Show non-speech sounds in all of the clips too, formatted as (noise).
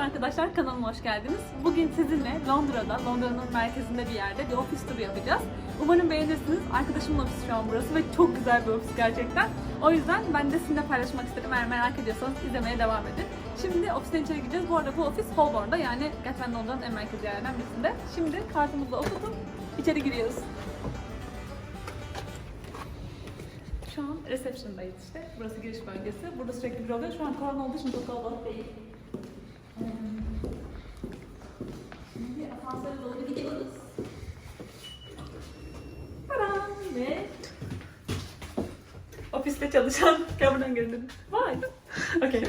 Merhaba arkadaşlar, kanalıma hoş geldiniz. Bugün sizinle Londra'da, Londra'nın merkezinde bir yerde bir ofis turu yapacağız. Umarım beğenirsiniz. Arkadaşımın ofisi şu an burası ve çok güzel bir ofis gerçekten. O yüzden ben de sizinle paylaşmak istedim. Eğer merak ediyorsanız izlemeye devam edin. Şimdi ofisten içeri gideceğiz. Bu arada bu ofis Holborn'da yani gerçekten Londra'nın en merkezi yerlerden birisinde. Şimdi kartımızla okutup içeri giriyoruz. Şu an reception'dayız işte. Burası giriş bölgesi. Burada sürekli bir oluyor. Şu an korona olduğu için çok kalabalık değil. Ee, Şimdi asansöre doğru gidiyoruz. Param ve ofiste çalışan (laughs) gel buradan. Vay. Okey.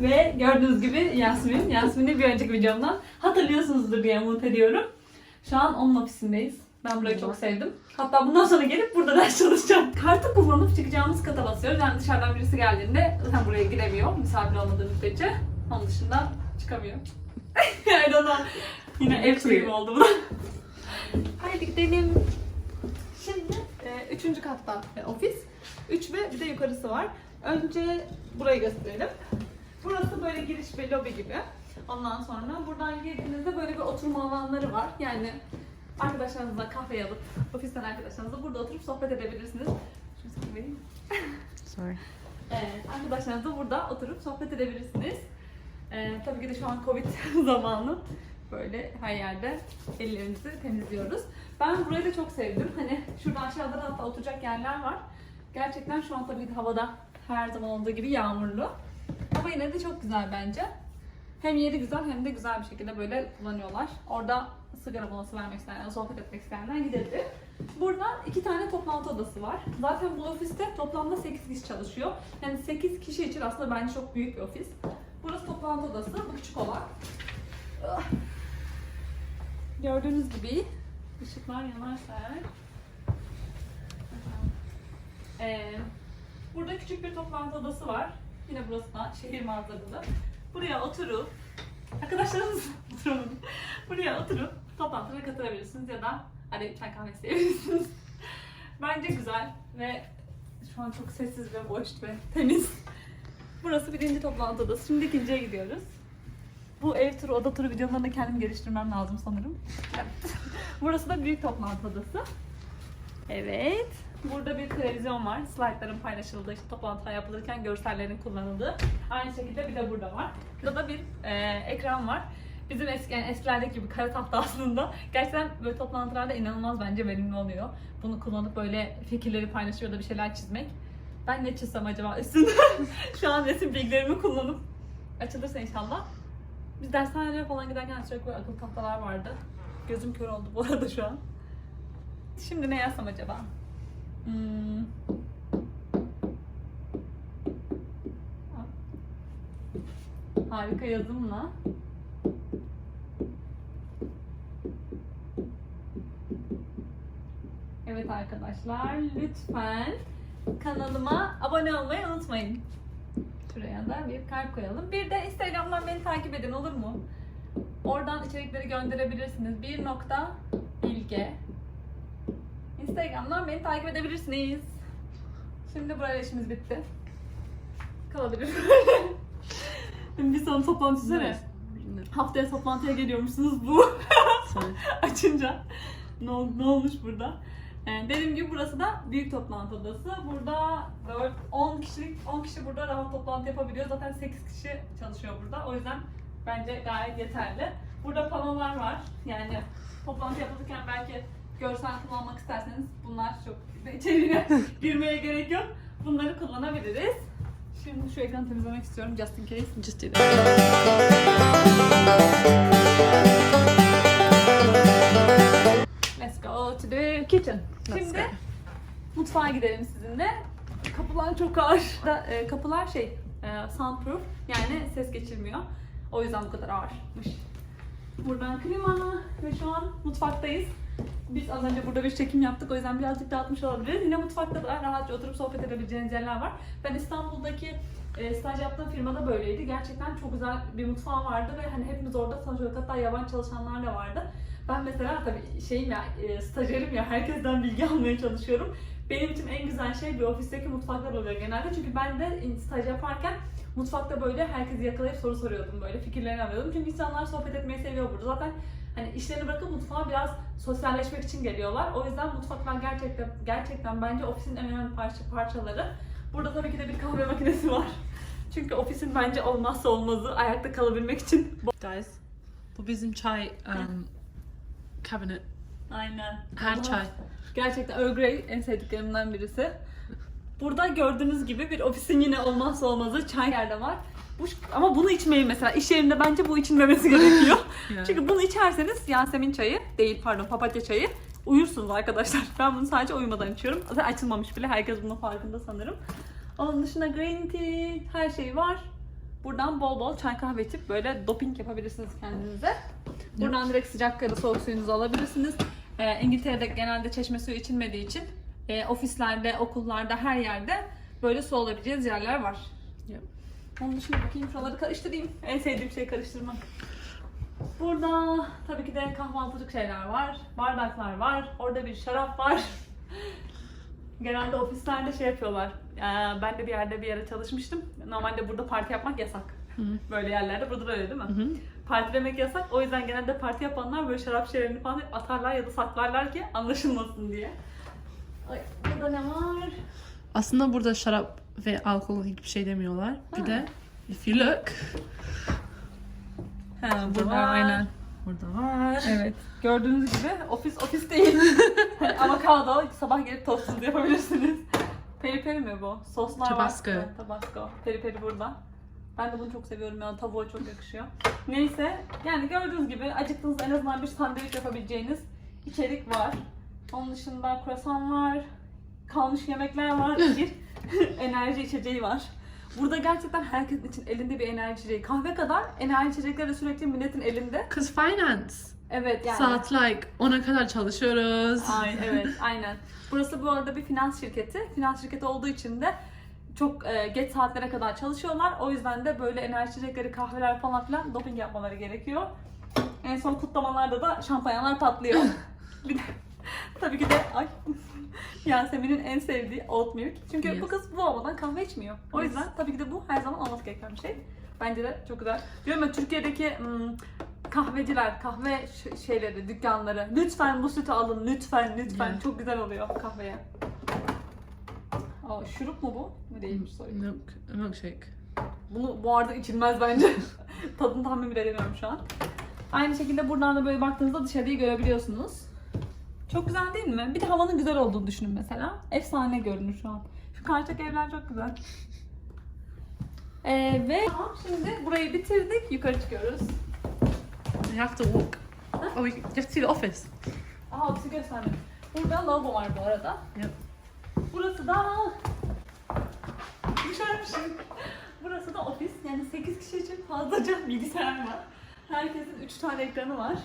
Ve gördüğünüz gibi Yasmin. Yasmin'i bir önceki videomdan hatırlıyorsunuzdur diye umut ediyorum. Şu an onun ofisindeyiz. Ben burayı çok sevdim. Hatta bundan sonra gelip burada ders çalışacağım. Kartı kullanıp çıkacağımız kata basıyoruz. Yani dışarıdan birisi geldiğinde zaten buraya giremiyor. Misafir olmadığı müddetçe. Onun dışında çıkamıyor. (laughs) I don't know. Yine ev gibi oldu bu. Haydi gidelim. Şimdi e, üçüncü katta e, ofis. Üç ve bir de yukarısı var. Önce burayı gösterelim. Burası böyle giriş ve lobi gibi. Ondan sonra buradan girdiğinizde böyle bir oturma alanları var. Yani arkadaşlarınızla kahve alıp, ofisten arkadaşlarınızla burada oturup sohbet edebilirsiniz. Şunu sana vereyim. Sorry. (laughs) Evet, arkadaşlarınızla burada oturup sohbet edebilirsiniz. Ee, tabii ki de şu an Covid (laughs) zamanı böyle her yerde ellerimizi temizliyoruz. Ben burayı da çok sevdim. Hani şurada aşağıda da hatta oturacak yerler var. Gerçekten şu an tabii havada her zaman olduğu gibi yağmurlu. Ama yine de çok güzel bence. Hem yeri güzel hem de güzel bir şekilde böyle kullanıyorlar. Orada sigara molası vermek isteyenler, sohbet etmek isteyenler gidebilir. Burada iki tane toplantı odası var. Zaten bu ofiste toplamda 8 kişi çalışıyor. Yani 8 kişi için aslında bence çok büyük bir ofis. Burası toplantı odası, bu küçük olan. Ah. Gördüğünüz gibi ışıklar yanarsa eğer. Ee, burada küçük bir toplantı odası var. Yine burası da şehir manzaralı. Buraya oturup, arkadaşlarınız (laughs) oturun. Buraya oturup toplantıya katılabilirsiniz ya da hani çay kahve isteyebilirsiniz. (laughs) Bence güzel ve şu an çok sessiz ve boş ve temiz. Burası birinci toplantı odası. Şimdi ikinciye gidiyoruz. Bu ev turu, oda turu videolarında kendimi geliştirmem lazım sanırım. (laughs) Burası da büyük toplantı odası. Evet. Burada bir televizyon var. Slaytların paylaşıldığı, işte toplantılar yapılırken görsellerin kullanıldığı. Aynı şekilde bir de burada var. Burada da bir e, ekran var. Bizim eski, yani eskilerdeki gibi kare tahta aslında. Gerçekten böyle toplantılarda inanılmaz bence verimli oluyor. Bunu kullanıp böyle fikirleri paylaşıyor da bir şeyler çizmek. Ben ne çizsem acaba üstünde? (laughs) Şu an resim bilgilerimi kullanıp açılırsa inşallah. Biz dershanelere falan giderken sürekli böyle akıllı tahtalar vardı. Gözüm kör oldu bu arada şu an. Şimdi ne yazsam acaba? Hmm. Harika yazımla. Evet arkadaşlar lütfen kanalıma abone olmayı unutmayın. Şuraya da bir kalp koyalım. Bir de Instagram'dan beni takip edin olur mu? Oradan içerikleri gönderebilirsiniz. Bir nokta bilge. Instagram'dan beni takip edebilirsiniz. Şimdi buraya işimiz bitti. Kalabilir. (laughs) bir son toplantısı ne? Haftaya toplantıya geliyormuşsunuz bu (laughs) açınca. Ne, ol- ne olmuş burada? Ee, dediğim gibi burası da büyük toplantı odası. Burada 4, 10 kişilik 10 kişi burada rahat toplantı yapabiliyor. Zaten 8 kişi çalışıyor burada. O yüzden bence gayet yeterli. Burada panolar var. Yani toplantı yapılırken belki görsel kullanmak isterseniz bunlar çok içeriğine (laughs) girmeye gerek yok. Bunları kullanabiliriz. Şimdi şu ekranı temizlemek istiyorum just in case. Just do that. Let's go to the kitchen. Let's Şimdi go. mutfağa gidelim sizinle. Kapılar çok ağır. Da, e, kapılar şey, e, soundproof yani ses geçirmiyor. O yüzden bu kadar ağırmış. Buradan klima ve şu an mutfaktayız. Biz az önce burada bir çekim yaptık o yüzden birazcık dağıtmış olabiliriz. Yine mutfakta da rahatça oturup sohbet edebileceğiniz yerler var. Ben İstanbul'daki e, staj yaptığım firmada böyleydi. Gerçekten çok güzel bir mutfağı vardı ve hani hepimiz orada çalışıyorduk. Hatta yabancı çalışanlar da vardı. Ben mesela tabii şeyim ya, e, stajyerim ya herkesten bilgi (laughs) almaya çalışıyorum. Benim için en güzel şey bir ofisteki mutfaklar oluyor genelde. Çünkü ben de staj yaparken Mutfakta böyle herkesi yakalayıp soru soruyordum böyle fikirlerini alıyordum. Çünkü insanlar sohbet etmeyi seviyor burada. Zaten hani işlerini bırakıp mutfağa biraz sosyalleşmek için geliyorlar. O yüzden mutfaklar gerçekten gerçekten bence ofisin en önemli parça, parçaları. Burada tabii ki de bir kahve makinesi var. (laughs) Çünkü ofisin bence olmazsa olmazı ayakta kalabilmek için. Guys, bu bizim çay um, cabinet. Aynen. Her çay. Gerçekten Earl Grey en sevdiklerimden birisi. Burada gördüğünüz gibi bir ofisin yine olmazsa olmazı çay yerde var. Bu, ama bunu içmeyin mesela. İş yerinde bence bu içilmemesi (laughs) gerekiyor. Çünkü bunu içerseniz Yasemin çayı değil pardon papatya çayı uyursunuz arkadaşlar. (laughs) Ben bunu sadece uyumadan içiyorum. Zaten açılmamış bile. Herkes bunun farkında sanırım. Onun dışında green tea her şey var. Buradan bol bol çay kahve içip böyle doping yapabilirsiniz kendinize. Buradan direkt sıcak ya da soğuk suyunuzu alabilirsiniz. Ee, İngiltere'de genelde çeşme suyu içilmediği için e, ofislerde, okullarda, her yerde böyle su alabileceğiniz yerler var. Yep. Onun dışında bakayım şuraları karıştırayım. En sevdiğim şey karıştırmak. Burada tabii ki de kahvaltılık şeyler var. Bardaklar var. Orada bir şarap var. (laughs) Genelde ofislerde şey yapıyorlar. Ee, ben de bir yerde bir yere çalışmıştım. Normalde burada parti yapmak yasak. Hı. Böyle yerlerde. Burada da öyle değil mi? Hı hı. Partilemek yasak. O yüzden genelde parti yapanlar böyle şarap şişelerini falan atarlar ya da saklarlar ki anlaşılmasın diye. Ay, burada ne var? Aslında burada şarap ve alkol hiçbir şey demiyorlar. Bir de if you look, Ha, burada var aynen. Burada var. Evet. Gördüğünüz gibi ofis ofis değil. (laughs) hani avokado sabah gelip tostsuz yapabilirsiniz. Peri peri mi bu? Soslar Tabasco. var. Tabasco. Peri peri burada. Ben de bunu çok seviyorum ya. Tavuğa çok yakışıyor. Neyse. Yani gördüğünüz gibi acıktığınızda en azından bir sandviç yapabileceğiniz içerik var. Onun dışında kruvasan var. Kalmış yemekler var. Bir (laughs) enerji içeceği var. Burada gerçekten herkesin için elinde bir enerji içeceği. Kahve kadar enerji içecekleri de sürekli milletin elinde. Cause finance. Evet yani. Saat like 10'a kadar çalışıyoruz. Ay, evet (laughs) aynen. Burası bu arada bir finans şirketi. Finans şirketi olduğu için de çok e, geç saatlere kadar çalışıyorlar. O yüzden de böyle enerji içecekleri, kahveler falan filan doping yapmaları gerekiyor. En son kutlamalarda da şampanyalar patlıyor. (laughs) bir de tabii ki de ay (laughs) Yasemin'in en sevdiği oat milk. Çünkü Yes. bu kız bu olmadan kahve içmiyor. O Yes. yüzden tabii ki de bu her zaman olması gereken bir şey. Bence de çok güzel. Diyorum ya Türkiye'deki hmm, kahveciler, kahve ş- şeyleri, dükkanları lütfen bu sütü alın lütfen lütfen Yeah. çok güzel oluyor kahveye. Aa, şurup mu bu? Bu değilmiş sorry. Milk, milkshake. Bunu bu arada içilmez bence. (laughs) Tadını tahmin bile edemiyorum şu an. Aynı şekilde buradan da böyle baktığınızda dışarıyı görebiliyorsunuz. Çok güzel değil mi? Bir de havanın güzel olduğunu düşünün mesela. Efsane görünür şu an. Şu karşıdaki evler çok güzel. Ee, ve tamam, şimdi burayı bitirdik. Yukarı çıkıyoruz. You have to walk. Oh, you you have to see the office. Aha ofisi göstermedim. Burada lavabo var bu arada. Yep. Burası da düşermişim. Burası da ofis. Yani 8 kişi için fazlaca bilgisayar var. Herkesin 3 tane ekranı var.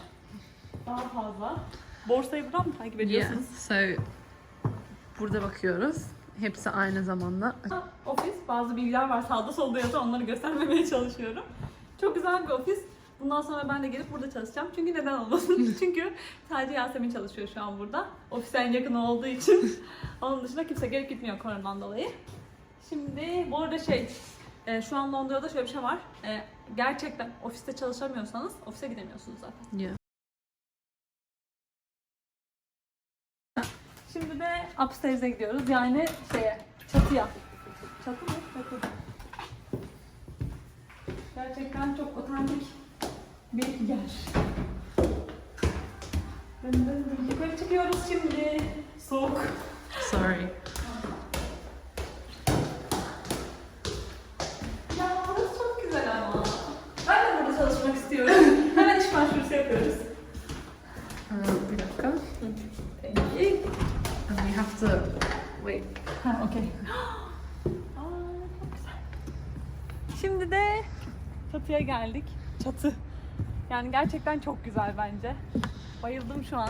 Daha fazla. Borsayı buradan mı takip Yeah. ediyorsunuz? So burada bakıyoruz. Hepsi aynı zamanda. Ofis. Bazı bilgiler var sağda solda yazıyor. Onları göstermemeye (laughs) çalışıyorum. Çok güzel bir ofis. Bundan sonra ben de gelip burada çalışacağım. Çünkü neden olmasın? (laughs) Çünkü sadece Yasemin çalışıyor şu an burada. Ofise en yakın olduğu için. (laughs) Onun dışında kimse gelip gitmiyor koronadan dolayı. Şimdi bu arada şey, e, şu an Londra'da şöyle bir şey var. E, gerçekten ofiste çalışamıyorsanız ofise gidemiyorsunuz zaten. Yeah. Upstairs'e gidiyoruz. Yani şeye, çatıya. Çatı mı? Çatı. Gerçekten çok otantik bir yer. Yukarı çıkıyoruz şimdi. Soğuk. Sorry. Ya burası çok güzel ama. Ben de burada çalışmak istiyorum. Hemen iş başvurusu yapıyoruz. Uh, bir dakika. Peki. And we have to wait. Ha, okey. Aa, çok güzel. Şimdi de çatıya geldik. Çatı. Yani gerçekten çok güzel bence. Bayıldım şu an.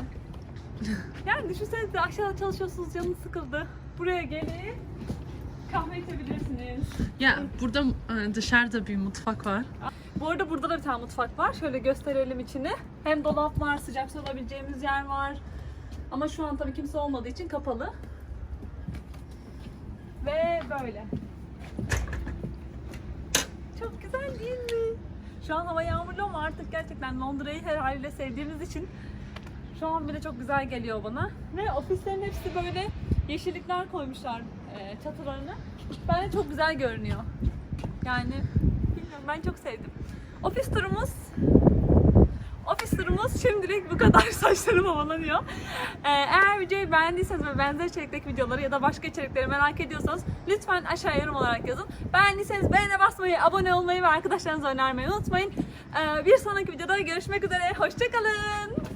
Yani düşünsenize aşağıda çalışıyorsunuz, canınız sıkıldı. Buraya gelip kahve içebilirsiniz. Yeah, burada uh, dışarıda bir mutfak var. Bu arada burada da bir tane mutfak var. Şöyle gösterelim içini. Hem dolap var, sıcak su alabileceğimiz yer var. Ama şu an tabii kimse olmadığı için kapalı. Ve böyle. çok güzel değil mi? Şu an hava yağmurlu ama artık gerçekten Londra'yı her haliyle sevdiğimiz için şu an bile çok güzel geliyor bana. Ve ofislerin hepsi böyle yeşillikler koymuşlar e, çatılarına. Bence çok güzel görünüyor. Yani bilmiyorum ben çok sevdim. Ofis turumuz şimdilik bu kadar (laughs) saçlarım havalanıyor. Ee, eğer videoyu beğendiyseniz ve benzer içerikteki videoları ya da başka içerikleri merak ediyorsanız lütfen aşağıya yorum olarak yazın. Beğendiyseniz beğene basmayı, abone olmayı ve arkadaşlarınıza önermeyi unutmayın. Ee, bir sonraki videoda görüşmek üzere. Hoşçakalın.